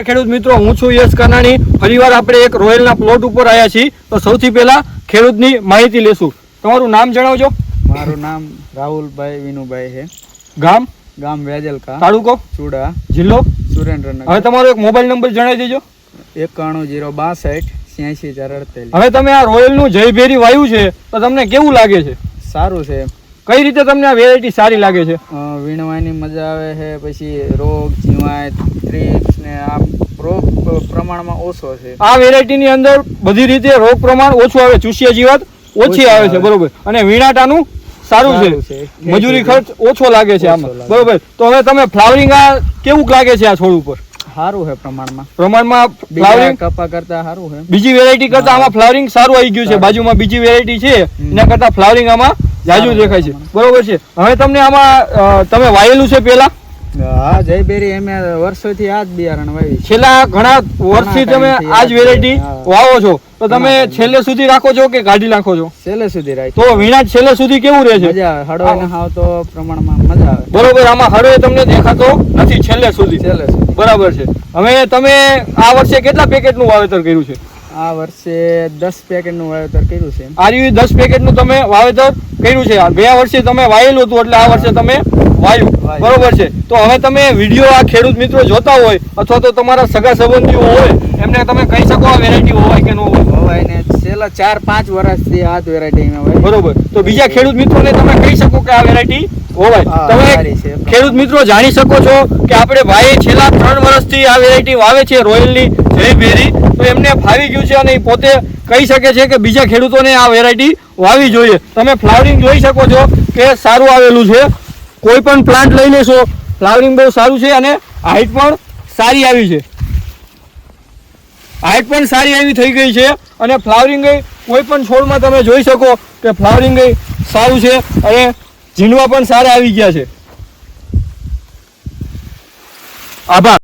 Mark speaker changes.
Speaker 1: ખેડૂત મિત્રો હું છું યશ કનાણી. ફરીવાર આપણે એક રોયલના પ્લોટ ઉપર આવ્યા છીએ. તો સૌથી પહેલા ખેડૂતની માહિતી લેશું. તમારું નામ જણાવજો.
Speaker 2: મારું નામ રાહુલભાઈ વિનુભાઈ છે.
Speaker 1: ગામ?
Speaker 2: ગામ વેજલકા.
Speaker 1: તાલુકો?
Speaker 2: ચુડા.
Speaker 1: જિલ્લો?
Speaker 2: સુરેન્દ્રનગર.
Speaker 1: હવે તમારો એક મોબાઈલ નંબર જણાવી દેજો.
Speaker 2: એકાણું જીરો બાસઠ
Speaker 1: હવે તમે આ રોયલનું જયભેરી વાયુ છે તો તમને કેવું લાગે છે?
Speaker 2: સારું છે.
Speaker 1: કઈ રીતે તમને આ વેરાયટી સારી લાગે છે?
Speaker 2: વીણવાની મજા આવે છે પછી રોગ જીવાય ત્રીપ્સ ને આ રોગ પ્રમાણમાં ઓછો છે.
Speaker 1: આ વેરાયટીની અંદર બધી રીતે રોગ પ્રમાણ ઓછું આવે ચૂસિયા જીવાત ઓછી આવે છે બરોબર. અને વીણાટાનું સારું છે. મજૂરી ખર્ચ ઓછો લાગે છે આમાં. બરોબર. તો હવે તમે ફ્લાવરિંગ આ કેવું લાગે છે આ છોડ ઉપર?
Speaker 2: સારું છે પ્રમાણમાં.
Speaker 1: પ્રમાણમાં ફ્લાવરિંગ
Speaker 2: કપા કરતા સારું છે.
Speaker 1: બીજી વેરાયટી કરતા આમાં ફ્લાવરિંગ સારું આવી ગયું છે. બાજુમાં બીજી વેરાયટી છે. એના કરતા ફ્લાવરિંગ આમાં જાજુ દેખાય છે. બરોબર છે. હવે તમને આમાં તમે વાયેલું છે પેલા?
Speaker 2: હા જયબેરી અમે વર્ષોથી આ જ બિયારણ વાવી
Speaker 1: છેલ્લા ઘણા વર્ષથી તમે આ જ વેરાયટી વાવો છો. તો તમે છેલ્લે સુધી રાખો છો કે કાઢી નાખો છો?
Speaker 2: છેલ્લે સુધી રાખી.
Speaker 1: તો વીણા છેલ્લે સુધી કેવું રહે છે?
Speaker 2: મજા આવે. હળવાઈને હાવ તો પ્રમાણમાં મજા આવે.
Speaker 1: બરોબર આમાં હળવે તમને દેખાતો નથી છેલ્લે સુધી.
Speaker 2: છેલ્લે
Speaker 1: બરાબર છે. હવે તમે આ વર્ષે કેટલા પેકેટનું વાવેતર કર્યું છે?
Speaker 2: આ વર્ષે દસ પેકેટનું વાવેતર કર્યું છે
Speaker 1: આ રહ્યું દસ પેકેટનું તમે વાવેતર કર્યું છે. ગયા વર્ષે તમે વાયેલું હતું એટલે આ વર્ષે તમે વાયું. બરોબર છે. તો હવે તમે વીડિયો આ ખેડૂત મિત્રો જોતા હોય અથવા તો તમારા સગા સંબંધીઓ હોય એમને તમે કહી શકો આ વેરાયટી હોય કે ન હોય.
Speaker 2: છેલ્લા ચાર પાંચ વર્ષથી આ વેરાયટી
Speaker 1: બરોબર. તો બીજા ખેડૂત મિત્રોને તમે કહી શકો કે આ વેરાયટી હોવાય તમે ખેડૂત મિત્રો જાણી શકો છો કે આપણે ભાઈ છેલ્લા ત્રણ વર્ષથી આ વેરાયટી વાવે છે રોયલની જયભેરી તો એમને ફાવી ગયું છે અને પોતે કહી શકે છે કે બીજા ખેડૂતોને આ વેરાયટી વાવી જોઈએ. તમે ફ્લાવરિંગ જોઈ શકો છો કે સારું આવેલું છે. કોઈ પણ પ્લાન્ટ લઈ લેશો. ફ્લાવરિંગ બહુ સારું છે અને હાઈટ પણ સારી આવી છે. હાઈટ પણ સારી આવી થઈ ગઈ છે અને ફ્લાવરિંગ કોઈ પણ છોડમાં તમે જોઈ શકો કે ફ્લાવરિંગ સારું છે અને ઝીંડવા પણ સારા આવી ગયા છે. આભાર.